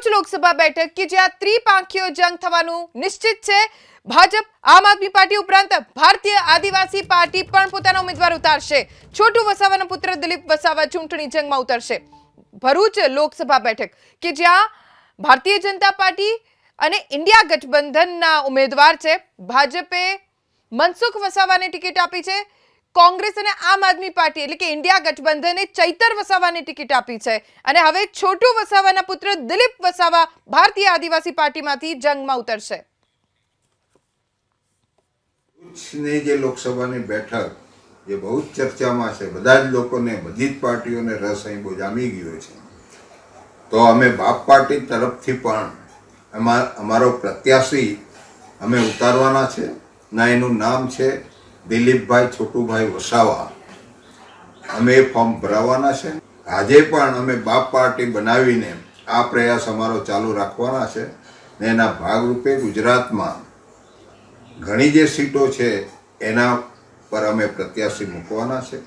ભરૂચ લોકસભા બેઠક કે જ્યાં ત્રિપાંખીયો જંગ થવાનું નિશ્ચિત છે. ભાજપ, આમ આદમી પાર્ટી ઉપરાંત ભારતીય આદિવાસી પાર્ટી પણ પોતાના ઉમેદવાર ઉતારશે. છોટુ વસાવાના પુત્ર દિલીપ વસાવા ચૂંટણી જંગમાં ઉતરશે. ભરૂચ લોકસભા બેઠક કે જ્યાં ભારતીય જનતા પાર્ટી અને ઇન્ડિયા ગઠબંધનના ઉમેદવાર છે. ભાજપે મનસુખ વસાવાને ટિકિટ આપી છે. કોંગ્રેસ અને આમ આદમી પાર્ટી, એટલે કે ઇન્ડિયા ગઠબંધને ચૈતર વસાવાની ટિકિટ આપી છે. અને હવે છોટુ વસાવાના પુત્ર દિલીપ વસાવા ભારતીય આદિવાસી પાર્ટીમાંથી જંગમાં ઉતરશે. ની જે લોકસભાની બેઠક જે બહુ જ ચર્ચામાં છે. બધા જ લોકોને, બધી જ પાર્ટીઓને રસ અહીં બહુ જામી ગયો છે. તો અમે બાપ પાર્ટી તરફથી પણ અમાર પ્રત્યાશી અમે ઉતારવાના છે. ના એનું નામ છે દિલીપભાઈ છોટુભાઈ વસાવા. અમે ફોર્મ ભરાવવાના છે. આજે પણ અમે બાપ પાર્ટી બનાવીને આ પ્રયાસ અમારો ચાલુ રાખવાના છે ને એના ભાગરૂપે ગુજરાતમાં ઘણી જે સીટો છે એના પર અમે પ્રત્યાશી મૂકવાના છે.